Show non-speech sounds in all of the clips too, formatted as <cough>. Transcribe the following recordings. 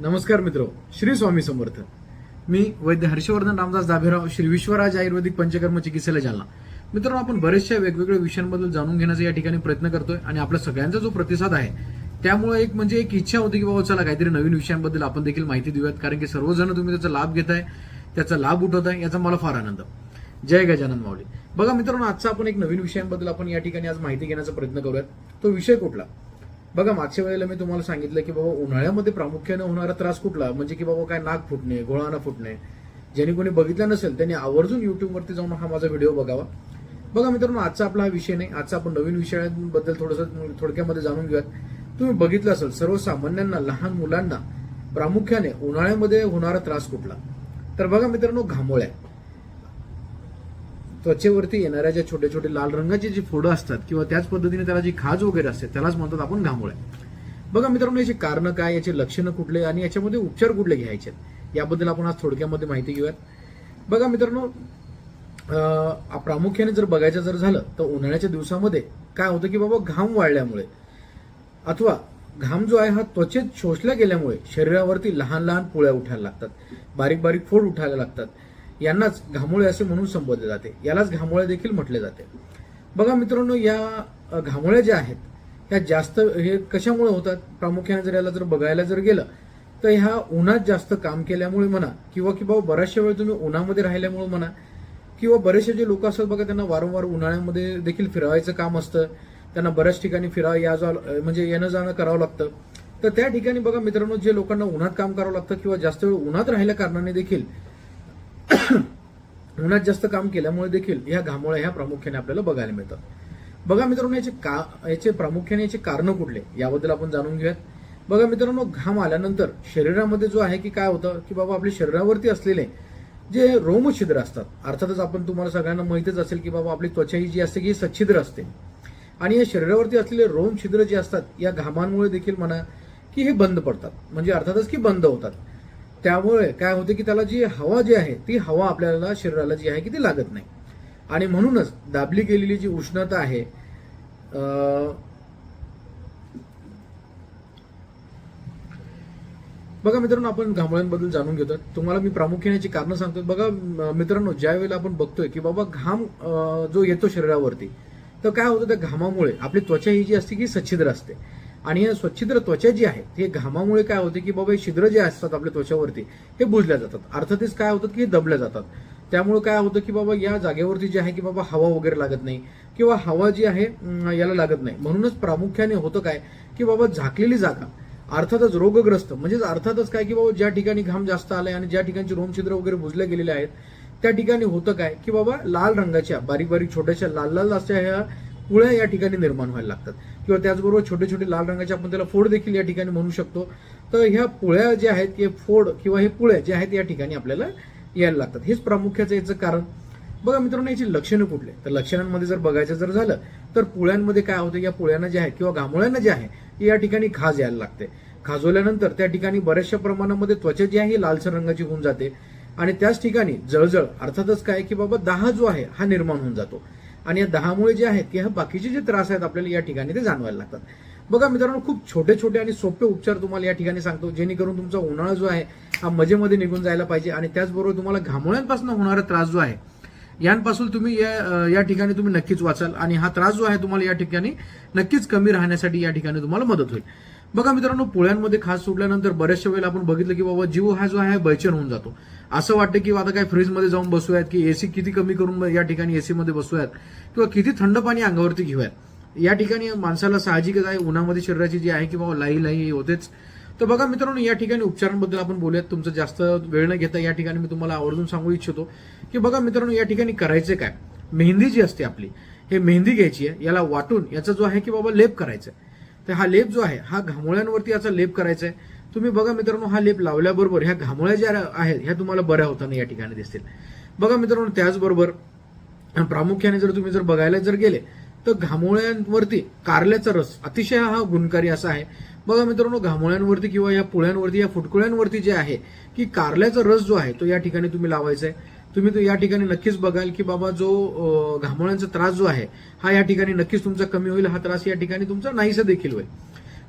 नमस्कार मित्र श्री स्वामी समर्थ. मी वैद्य हर्षवर्धन रामदास दाभेराव श्री विश्वराज आयुर्वेदिक पंचकर्म चिकित्सालय जालना. मित्रांनो आपण बऱ्याचशा वेगवेगळ्या विषयांबद्दल जाणून घेण्याचा या ठिकाणी प्रयत्न करतोय आणि आपल्या सगळ्यांचा जो प्रतिसाद आहे त्यामुळे एक म्हणजे एक इच्छा होती की बाबा चला काहीतरी नवीन विषयांबद्दल आपण देखील माहिती देऊयात कारण की सर्वजण तुम्ही त्याचा लाभ घेताय त्याचा लाभ उठवताय याचा मला फार आनंद. जय गजानन माऊली. बघा मित्रांनो आजचा आपण एक नवीन विषयांबद्दल आपण या ठिकाणी आज माहिती घेण्याचा प्रयत्न करूयात. तो विषय कुठला? बघा मागच्या वेळेला मी तुम्हाला सांगितलं की बाबा उन्हाळ्यामध्ये प्रामुख्याने होणारा त्रास कुठला? म्हणजे की बाबा काय नाक फुटणे गोळाना फुटणे. ज्यांनी कोणी बघितलं नसेल त्यांनी आवर्जून युट्यूबवरती जाऊन हा माझा व्हिडिओ बघावा. बघा मित्रांनो आजचा आपला हा विषय नाही. आजचा आपण नवीन विषयांबद्दल थोडंसं थोडक्यामध्ये जाणून घेऊयात. तुम्ही बघितलं असेल सर्वसामान्यांना लहान मुलांना प्रामुख्याने उन्हाळ्यामध्ये होणारा त्रास कुठला? तर बघा मित्रांनो घामोळ्या. त्वचेवरती येणाऱ्या ज्या छोटे छोटे लाल रंगाचे जे फोडं असतात किंवा त्याच पद्धतीने त्याला जी खाज वगैरे असते त्यालाच म्हणतात आपण घामोळ्या बघा मित्रांनो याची कारणं काय याचे लक्षणं कुठले आणि याच्यामध्ये उपचार कुठले घ्यायचे? याबद्दल आपण आज थोडक्यामध्ये माहिती घेऊयात. बघा मित्रांनो प्रामुख्याने जर बघायचं जर झालं तर उन्हाळ्याच्या दिवसामध्ये काय होतं की बाबा घाम वाळल्यामुळे अथवा घाम जो आहे हा त्वचेत शोषला गेल्यामुळे शरीरावरती लहान लहान पोळ्या उठायला लागतात. बारीक बारीक फोड उठायला लागतात. यांनाच घामोळे असे म्हणून संबोधले जाते. यालाच घामोळे देखील म्हटले जाते. बघा मित्रांनो या घामोळ्या ज्या आहेत ह्या जास्त हे कशामुळे होतात? प्रामुख्याने जर याला जर बघायला जर गेलं तर ह्या उन्हात जास्त काम केल्यामुळे म्हणा किंवा की बाबा बऱ्याचशा वेळ तुम्ही उन्हामध्ये राहिल्यामुळे म्हणा किंवा बरेचसे जे लोक असतात बघा त्यांना वारंवार उन्हाळ्यामध्ये देखील फिरवायचं काम असतं. त्यांना बऱ्याच ठिकाणी फिरा या जा म्हणजे येणं जाणं करावं लागतं. तर त्या ठिकाणी बघा मित्रांनो जे लोकांना उन्हात काम करावं लागतं किंवा जास्त वेळ उन्हात राहिल्या कारणाने देखील <coughs> उन्हात जास्त काम केल्यामुळे देखील ह्या घामोळ्या ह्या प्रामुख्याने आपल्याला बघायला मिळतात. बघा मित्रांनो याचे का याचे प्रामुख्याने याचे कारण कुठले याबद्दल आपण जाणून घेऊयात. बघा मित्रांनो घाम आल्यानंतर शरीरामध्ये जो आहे की काय होतं की बाबा आपल्या शरीरावरती असलेले जे रोमछिद्र असतात अर्थातच आपण तुम्हाला सगळ्यांना माहितच असेल की बाबा आपली त्वचा ही जी असते की ही सच्छिद्र असते. आणि या शरीरावरती असलेले रोम छिद्र जे असतात या घामांमुळे देखील म्हणा की हे बंद पडतात. म्हणजे अर्थातच की बंद होतात. त्यामुळे काय होते की त्याला जी हवा जी आहे ती हवा आपल्याला शरीराला जी आहे की ती लागत नाही. आणि म्हणूनच दाबली गेलेली जी उष्णता आहे बघा मित्रांनो आपण घामोळ्यांबद्दल जाणून घेतो तुम्हाला मी प्रामुख्याने याची कारणं सांगतो बघा मित्रांनो ज्या वेळेला आपण बघतोय की बाबा घाम जो येतो शरीरावरती तर काय होतं त्या घामामुळे आपली त्वचा ही जी असते की सच्छिद्र असते. आणि या स्वच्छिद्र त्वचा जी आहे हे घामामुळे काय होते की बाबा हे छिद्र जे असतात आपल्या त्वचावरती हे बुजल्या जातात. अर्थातच काय होतं की हे दबल्या जातात. त्यामुळे काय होतं की बाबा या जागेवरती जे आहे की बाबा हवा वगैरे लागत नाही किंवा हवा जी आहे याला लागत नाही. म्हणूनच प्रामुख्याने होतं काय की बाबा झाकलेली जागा अर्थातच रोगग्रस्त म्हणजेच अर्थातच काय की बाबा ज्या ठिकाणी घाम जास्त आलाय आणि ज्या ठिकाणची रोमछिद्र वगैरे बुजल्या गेलेले आहेत त्या ठिकाणी होतं काय की बाबा लाल रंगाच्या बारीक बारीक छोट्याशा लाल लाल अशा ह्या पुळ्या या ठिकाणी निर्माण व्हायला लागतात. किंवा त्याचबरोबर छोटे छोटे लाल रंगाचे आपण त्याला फोड देखील या ठिकाणी म्हणू शकतो. तर ह्या पुळ्या ज्या आहेत हे फोड किंवा हे पुळ्या जे आहेत या ठिकाणी आपल्याला यायला लागतात. हेच प्रामुख्याचं याचं कारण. बघा मित्रांनो याची लक्षणं कुठले तर लक्षणांमध्ये जर बघायचं जर झालं तर पुळ्यांमध्ये काय होतं? या पुळ्यांना जे आहे किंवा घामोळ्यांना जे आहे या ठिकाणी खाज यायला लागते. खाजवल्यानंतर त्या ठिकाणी बऱ्याचशा प्रमाणामध्ये त्वचा जी आहे ही लालसर रंगाची होऊन जाते. आणि त्याच ठिकाणी जळजळ अर्थातच काय की बाबा दाह जो आहे हा निर्माण होऊन जातो. आणि या दहामुळे जे आहेत की हा बाकीचे जे त्रास आहेत आपल्याला या ठिकाणी ते जाणवायला लागतात. बघा मित्रांनो खूप छोटे छोटे आणि सोपे उपचार तुम्हाला या ठिकाणी सांगतो जेणेकरून तुमचा उन्हाळा जो आहे हा मजेमध्ये निघून जायला पाहिजे आणि त्याचबरोबर तुम्हाला घामोळ्यांपासून होणारा त्रास जो आहे यांपासून तुम्ही या या ठिकाणी तुम्ही नक्कीच वाचाल आणि हा त्रास जो आहे तुम्हाला या ठिकाणी नक्कीच कमी राहण्यासाठी या ठिकाणी तुम्हाला मदत होईल. बघा मित्रांनो पुळ्यांमध्ये खास सोडल्यानंतर बऱ्याचशा वेळेला आपण बघितलं की बाबा जीव हा जो आहे बैचन होऊन जातो. असं वाटतं की आता काय फ्रीजमध्ये जाऊन बसूयात की एसी किती कमी करून या ठिकाणी एसीमध्ये बसूयात किंवा किती थंड पाणी अंगावरती घेऊयात. या ठिकाणी माणसाला साहजिकच आहे उन्हामध्ये शरीराची जी आहे की बाबा लाई लाई होतेच. तर बघा मित्रांनो या ठिकाणी उपचारांबद्दल आपण बोलूयात. तुमचं जास्त वेळ न घेता या ठिकाणी मी तुम्हाला आवर्जून सांगू इच्छितो की बघा मित्रांनो या ठिकाणी करायचं काय? मेहंदी जी असते आपली हे मेहंदी घ्यायची आहे याला वाटून याचा जो आहे की बाबा लेप करायचा आहे तर हा लेप जो आहे हा घामोळ्यांवरती याचा लेप करायचा आहे तुम्ही बघा मित्रांनो हा लेप लावल्याबरोबर ह्या घामोळ्या ज्या आहेत ह्या तुम्हाला बऱ्या होताना या ठिकाणी दिसतील. बघा मित्रांनो त्याचबरोबर प्रामुख्याने जर तुम्ही जर बघायला जर गेले तर घामोळ्यांवरती कारल्याचा रस अतिशय हा गुणकारी असा आहे. बघा मित्रांनो घामोळ्यांवरती किंवा या पुळ्यांवरती या फुटकुळ्यांवरती जे आहे की कारल्याचा रस जो आहे तो या ठिकाणी तुम्ही लावायचा आहे तुम्ही तो या ठिकाणी नक्कीच बघाल की बाबा जो घामोळ्यांचा त्रास जो आहे हा या ठिकाणी नक्कीच तुमचा कमी होईल हा त्रास या ठिकाणी तुमचा नाहीसा देखील होईल.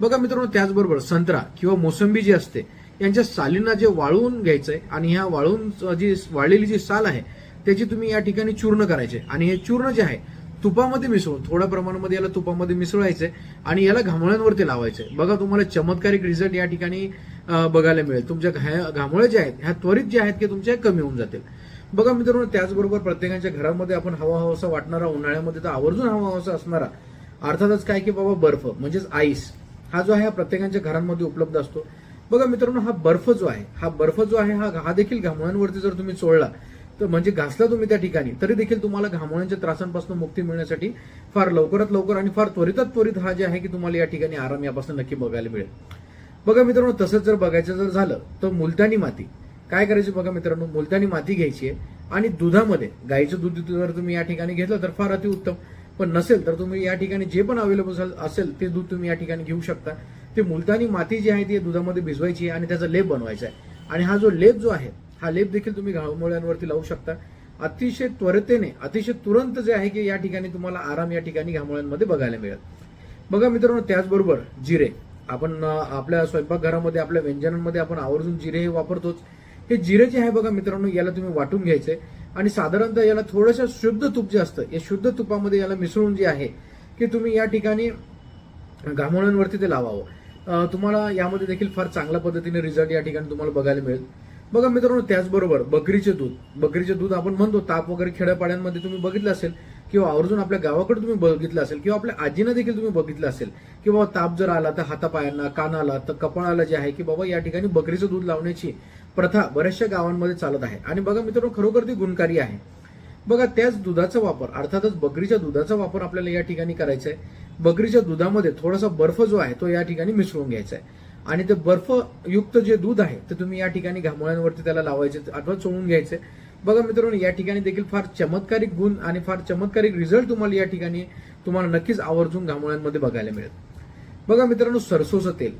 बघा मित्रांनो त्याचबरोबर संत्रा किंवा मोसंबी जी असते यांच्या सालींना जे वाळवून घ्यायचंय आणि ह्या वाळून जी वाळलेली जी साल आहे त्याची तुम्ही या ठिकाणी चूर्ण करायचे. आणि हे चूर्ण जे आहे तुपामध्ये मिसळून थोड्या प्रमाणामध्ये याला तुपामध्ये मिसळायचंय आणि याला घामोळ्यांवरती लावायचंय बघा तुम्हाला चमत्कारिक रिझल्ट या ठिकाणी बघायला मिळेल. तुमच्या घामोळे जे आहेत ह्या त्वरित जे आहेत की तुमच्या कमी होऊन जातील. बघा मित्रांनो त्याचबरोबर प्रत्येकाच्या घरामध्ये आपण हवा हवासा वाटणारा उन्हाळ्यामध्ये तर आवर्जून हवा हवासा असणारा अर्थातच काय की बाबा बर्फ म्हणजेच आईस हा जो आहे हा प्रत्येकाच्या घरांमध्ये उपलब्ध असतो. बघा मित्रांनो हा बर्फ जो आहे हा बर्फ जो आहे हा हा देखील घामोळ्यांवरती जर तुम्ही चोळला तर म्हणजे घासला तुम्ही त्या ठिकाणी तरी देखील तुम्हाला घामोळ्यांच्या त्रासांपासून मुक्ती मिळण्यासाठी फार लवकरात लवकर आणि फार त्वरितात त्वरित हा जे आहे की तुम्हाला या ठिकाणी आराम यापासून नक्की बघायला मिळेल. बघा मित्रांनो तसंच जर बघायचं जर झालं तर मुलतानी माती. काय करायचं बघा मित्रांनो मुलतानी माती घ्यायची आहे आणि दुधामध्ये गाईचं दूध जर तुम्ही या ठिकाणी घेतलं तर फार अतिउत्तम पण नसेल तर तुम्ही या ठिकाणी जे पण अवेलेबल असेल ते दूध तुम्ही या ठिकाणी घेऊ शकता. ते मुलतानी माती जी आहे ती दुधामध्ये भिजवायची आहे आणि त्याचा लेप बनवायचा आहे. आणि हा जो लेप जो आहे हा लेप देखील तुम्ही घामोळ्यांवरती लावू शकता. अतिशय त्वरितेने अतिशय तुरंत जे आहे की या ठिकाणी तुम्हाला आराम या ठिकाणी घामोळ्यांमध्ये बघायला मिळेल. बघा मित्रांनो त्याचबरोबर जिरे. आपण आपल्या स्वयंपाकघरामध्ये आपल्या व्यंजनांमध्ये आपण आवर्जून जिरे हे वापरतोच. हे जिरे जे आहे बघा मित्रांनो याला तुम्ही वाटून घ्यायचंय. आणि साधारणतः याला थोडंसं शुद्ध तूप जे असतं या शुद्ध तुपामध्ये याला मिसळून जे आहे की तुम्ही या ठिकाणी घामोळ्यांवरती ते लावावं. तुम्हाला यामध्ये देखील फार चांगल्या पद्धतीने रिझल्ट या ठिकाणी तुम्हाला बघायला मिळेल. बघा मित्रांनो त्याचबरोबर बकरीचे दूध. बकरीचे दूध आपण म्हणतो ताप वगैरे खेड्यापाड्यांमध्ये तुम्ही बघितलं असेल किंवा आवर्जून आपल्या गावाकडे तुम्ही बघितलं असेल किंवा आपल्या आजीनं देखील तुम्ही बघितलं असेल की बाबा ताप जर आला तर हातापायांना कानाला तर कपाळाला जे आहे की बाबा या ठिकाणी बकरीचं दूध लावण्याची प्रथा बऱ्याचशा गावांमध्ये चालत आहे. आणि बघा मित्रांनो खरोखर ती गुणकारी आहे. बघा त्याच दुधाचा वापर अर्थातच बकरीच्या दुधाचा वापर आपल्याला या ठिकाणी करायचा आहे. बकरीच्या दुधामध्ये थोडासा बर्फ जो आहे तो या ठिकाणी मिसळून घ्यायचा आहे. आणि ते बर्फयुक्त जे दूध आहे ते तुम्ही या ठिकाणी घामोळ्यांवरती त्याला लावायचे अथवा चोळून घ्यायचे. बघा मित्रांनो या ठिकाणी देखील फार चमत्कारिक गुण आणि फार चमत्कारिक रिझल्ट तुम्हाला या ठिकाणी तुम्हाला नक्कीच आवर्जून घामोळ्यांमध्ये बघायला मिळेल. बघा मित्रांनो सरसोचं तेल.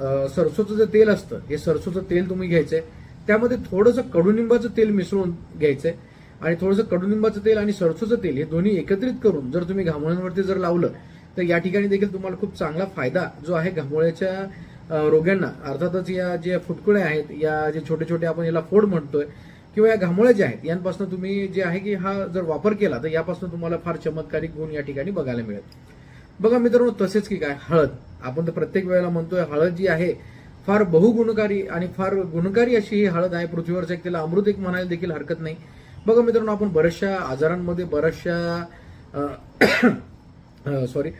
सरसोचं जे तेल असतं हे सरसोचं तेल तुम्ही घ्यायचंय. त्यामध्ये थोडंसं कडुनिंबाचं तेल मिसळून घ्यायचंय आणि थोडंसं कडुनिंबाचं तेल आणि सरसोचं तेल हे दोन्ही एकत्रित करून जर तुम्ही घामोळ्यांवरती जर लावलं तर या ठिकाणी देखील तुम्हाला खूप चांगला फायदा जो आहे घामोळ्याच्या रोग्यांना. अर्थातच या जे फुटकुळे आहेत या जे छोटे छोटे आपण याला फोड म्हणतोय किंवा या घामोळ्या ज्या आहेत यांपासून तुम्ही जे आहे की हा जर वापर केला तर यापासून तुम्हाला फार चमत्कारिक गुण या ठिकाणी बघायला मिळेल. बघा मित्रांनो तसेच की काय? हळद. आपण तर प्रत्येक वेळेला म्हणतोय हळद जी आहे फार बहुगुणकारी आणि फार गुणकारी अशी ही हळद आहे. पृथ्वीवरचं एक तिला अमृत एक म्हणायला देखील हरकत नाही. बघा मित्रांनो आपण बऱ्याचशा आजारांमध्ये बऱ्याचशा सॉरी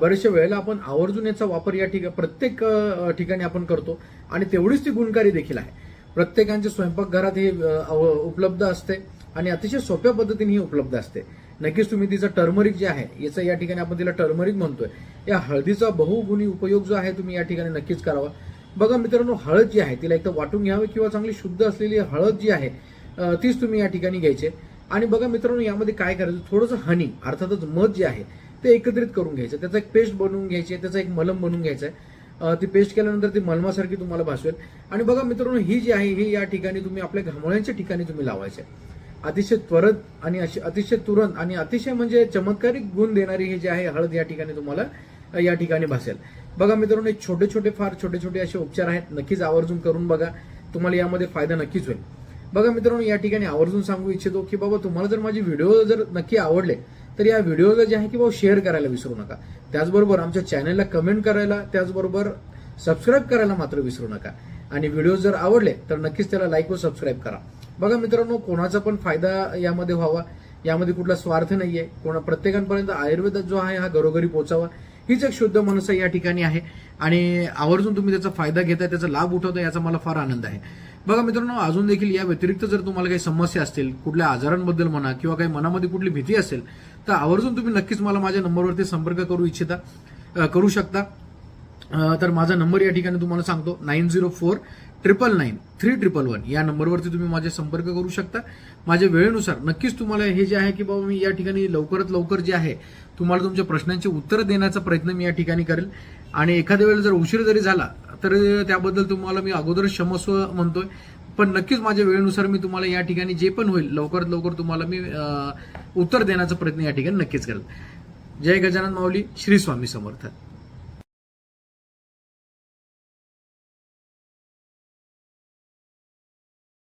बऱ्याचशा वेळेला आपण आवर्जून याचा वापर या ठिकाणी प्रत्येक ठिकाणी आपण करतो आणि तेवढीच ती गुणकारी देखील आहे. प्रत्येकांच्या स्वयंपाकघरात हे अव- उपलब्ध असते आणि अतिशय सोप्या पद्धतीने ही उपलब्ध असते. नक्कीच तुम्ही तिचं टर्मरिक जे आहे याचं या ठिकाणी आपण तिला टर्मरिक म्हणतोय. या हळदीचा बहुगुणी उपयोग जो आहे तुम्ही या ठिकाणी नक्कीच करावा. बघा मित्रांनो हळद जी आहे तिला एक तर वाटून घ्यावी किंवा चांगली शुद्ध असलेली हळद जी आहे तीच तुम्ही या ठिकाणी घ्यायचे. आणि बघा मित्रांनो यामध्ये काय करायचं थोडंसं हनी अर्थातच मध जे आहे ते एकत्रित करून घ्यायचं. त्याचा एक पेस्ट बनवून घ्यायची त्याचा एक मलम बनवून घ्यायचा. आहे ती पेस्ट केल्यानंतर ती मलमासारखी तुम्हाला भासवेल. आणि बघा मित्रांनो ही जी आहे ही या ठिकाणी तुम्ही आपल्या घामोळ्यांच्या ठिकाणी तुम्ही लावायचे. अतिशय त्वरत आणि अशी अतिशय तुरंत आणि अतिशय म्हणजे चमत्कारिक गुण देणारी हे जे आहे हळद या ठिकाणी तुम्हाला या ठिकाणी भासेल. बघा मित्रांनो हे छोटे छोटे फार छोटे छोटे असे उपचार आहेत. नक्कीच आवर्जून करून बघा. तुम्हाला यामध्ये फायदा नक्कीच होईल. बघा मित्रांनो या ठिकाणी आवर्जून सांगू इच्छितो की बाबा तुम्हाला जर माझे व्हिडिओ जर नक्की आवडले तर या व्हिडिओला जे आहे की बाबा शेअर करायला विसरू नका. त्याचबरोबर आमच्या चॅनलला कमेंट करायला त्याचबरोबर सबस्क्राईब करायला मात्र विसरू नका. आणि व्हिडिओ जर आवडले तर नक्कीच त्याला लाईक व सबस्क्राईब करा. बघा मित्रांनो कोणाचा पण फायदा यामध्ये व्हावा. यामध्ये कुठला स्वार्थ नाहीये. कोणा प्रत्येकांपर्यंत आयुर्वेद जो आहे हा घरोघरी पोहोचावा हीच एक शुद्ध मनसा या ठिकाणी आहे. आणि आवर्जून तुम्ही त्याचा फायदा घेताय त्याचा लाभ उठवताय याचा मला फार आनंद आहे. बघा मित्रांनो अजून देखील या व्यतिरिक्त जर तुम्हाला काही समस्या असतील कुठल्या आजारांबद्दल म्हणा किंवा काही मनामध्ये कुठली भीती असेल तर आवर्जून तुम्ही नक्कीच मला माझ्या नंबरवरती संपर्क करू इच्छिता करू शकता. तर माझा नंबर या ठिकाणी तुम्हाला सांगतो nine zero four triple nine three triple one या नंबरवरती तुम्ही माझे संपर्क करू शकता. माझ्या वेळेनुसार नक्कीच तुम्हाला हे जे आहे की बाबा मी या ठिकाणी लवकरात लवकर जे आहे तुम्हाला तुमच्या प्रश्नांची उत्तरं देण्याचा प्रयत्न मी या ठिकाणी करेल. आणि एखाद्या वेळेला जर उशीर जरी झाला तर त्याबद्दल तुम्हाला मी अगोदर क्षमस्व म्हणतोय. पण नक्कीच माझ्या वेळेनुसार मी तुम्हाला या ठिकाणी जे पण होईल लवकरात लवकर तुम्हाला मी उत्तर देण्याचा प्रयत्न या ठिकाणी नक्कीच करेल. जय गजानन माऊली श्री स्वामी समर्थ.